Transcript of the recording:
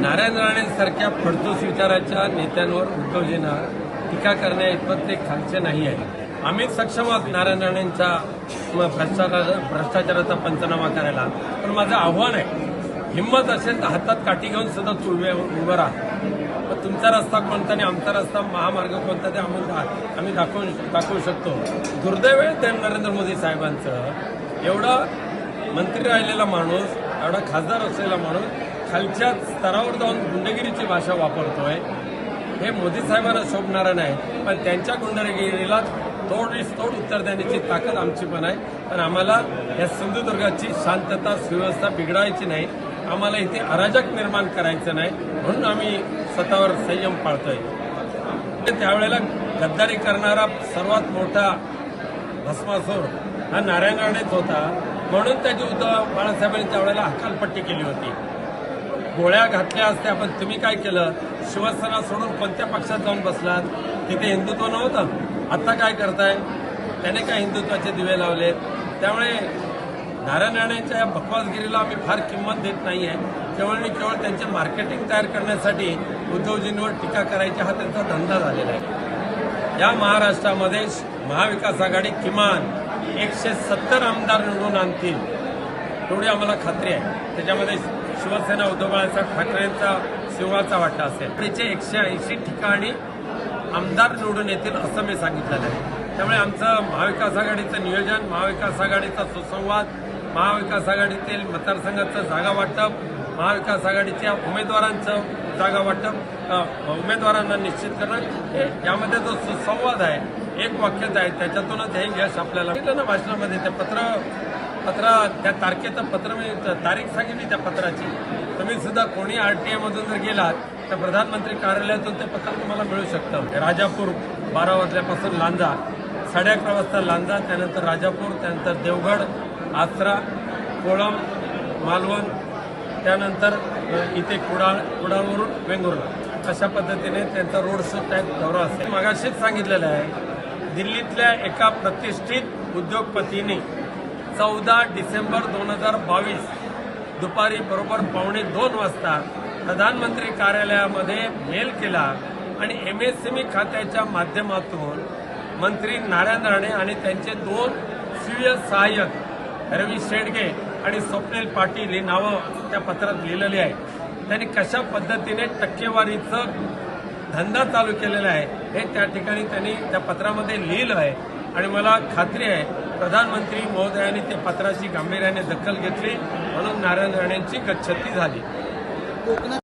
नारायण राणेंसारख्या फडतोस विचाराच्या नेत्यांवर उद्धवजींना टीका करण्या इतपत ते खालचे नाही आहे आम्ही सक्षम आहोत नारायण राणेंच्या भ्रष्टाचार भ्रष्टाचाराचा पंचनामा करायला. पण माझं आव्हान आहे हिंमत असेल तर हातात काठी घेऊन सतत चुळवे उभं राहा. मग तुमचा रस्ता कोणता आणि आमचा रस्ता महामार्ग कोणता ते आम्ही आम्ही दाखवू दाखवू शकतो. दुर्दैव आहे ते नरेंद्र मोदी साहेबांचं. एवढा मंत्री राहिलेला माणूस एवढा खासदार असलेला माणूस खालच्या स्तरावर जाऊन गुंडगिरीची भाषा वापरतोय. हे मोदी साहेबांना शोभणारं नाही पण त्यांच्या गुंडगिरीला तोडीस तोड उत्तर देण्याची ताकद आमची पण आहे. पण आम्हाला या सिंधुदुर्गाची शांतता सुव्यवस्था बिघडायची नाही. आम्हाला इथे अराजक निर्माण करायचं नाही म्हणून आम्ही स्वतःवर संयम पाळतोय. त्यावेळेला गद्दारी करणारा सर्वात मोठा भस्मासूर हा नारायण राणेच होता. म्हणून त्याची उद्धव बाळासाहेबांनी त्यावेळेला हकालपट्टी केली होती. गोळ्या घातल्या असत्या पण तुम्ही काय केलं? शिवसेना सोडून कोणत्या पक्षात जाऊन बसलात? तिथे हिंदुत्व नव्हतं. आता काय करताय? त्याने काय हिंदुत्वाचे दिवे लावले? त्यामुळे नारायण राणेंच्या या बकवासगिरीला आम्ही फार किंमत देत नाही आहे केवळ आणि केवळ त्यांचे मार्केटिंग तयार करण्यासाठी उद्धवजींवर टीका करायची हा त्यांचा धंदा झालेला आहे. या महाराष्ट्रामध्ये महाविकास आघाडी किमान एकशे सत्तर आमदार निवडून आणतील एवढी आम्हाला खात्री आहे. त्याच्यामध्ये शिवसेना उद्धव बाळासाहेब ठाकरेंचा सिंहाचा वाटा असेल. त्याचे एकशे ऐंशी ठिकाणी आमदार निवडून येतील असं मी सांगितलेलं आहे. त्यामुळे आमचं महाविकास आघाडीचं नियोजन महाविकास आघाडीचा सुसंवाद महाविकास आघाडीतील मतदारसंघाचं जागा वाटप महाविकास आघाडीच्या उमेदवारांचं जागा वाटप उमेदवारांना निश्चित करणं हे यामध्ये जो सुसंवाद आहे एक वाक्यच आहे त्याच्यातूनच हे यश आपल्याला ना भाषणामध्ये ते पत्र पत्रा त्या तारखेचं पत्र मी तारीख सांगितली त्या पत्राची. तुम्ही सुद्धा कोणी आर टी आयमधून जर गेलात तर प्रधानमंत्री कार्यालयातून ते पत्र तुम्हाला मिळू शकतं. राजापूर बारा वाजल्यापासून लांजा. साडे अकरा वाजता लांजा त्यानंतर राजापूर त्यानंतर देवगड आसरा कोळम मालवण त्यानंतर इथे कुडाळ कुडाळवरून वेंगुर्ला. अशा पद्धतीने त्यांचा रोड शो टाईप दौरा असेल. मगाशीच सांगितलेलं आहे दिल्लीतल्या एका प्रतिष्ठित उद्योगपतीने चौदा डिसेंबर दोन हजार बावीस दुपारी बरोबर पावणे दोन वाजता प्रधानमंत्री कार्यालयामध्ये मेल केला आणि एम एस एम ई खात्याच्या माध्यमातून मंत्री नारायण राणे आणि त्यांचे दोन स्वीय सहाय्यक रवी शेडगे आणि स्वप्नील पाटील ही नावं त्या पत्रात लिहिलेली आहे त्यांनी कशा पद्धतीने टक्केवारीचं धंदा चालू केलेला आहे हे त्या ठिकाणी त्यांनी त्या पत्रामध्ये लिहिलं आहे. आणि मला खात्री आहे प्रधानमंत्री महोदयांनी त्या पत्राची गांभीर्याने दखल घेतली. म्हणून नारायण राणेंची गच्छती झाली. कोकणात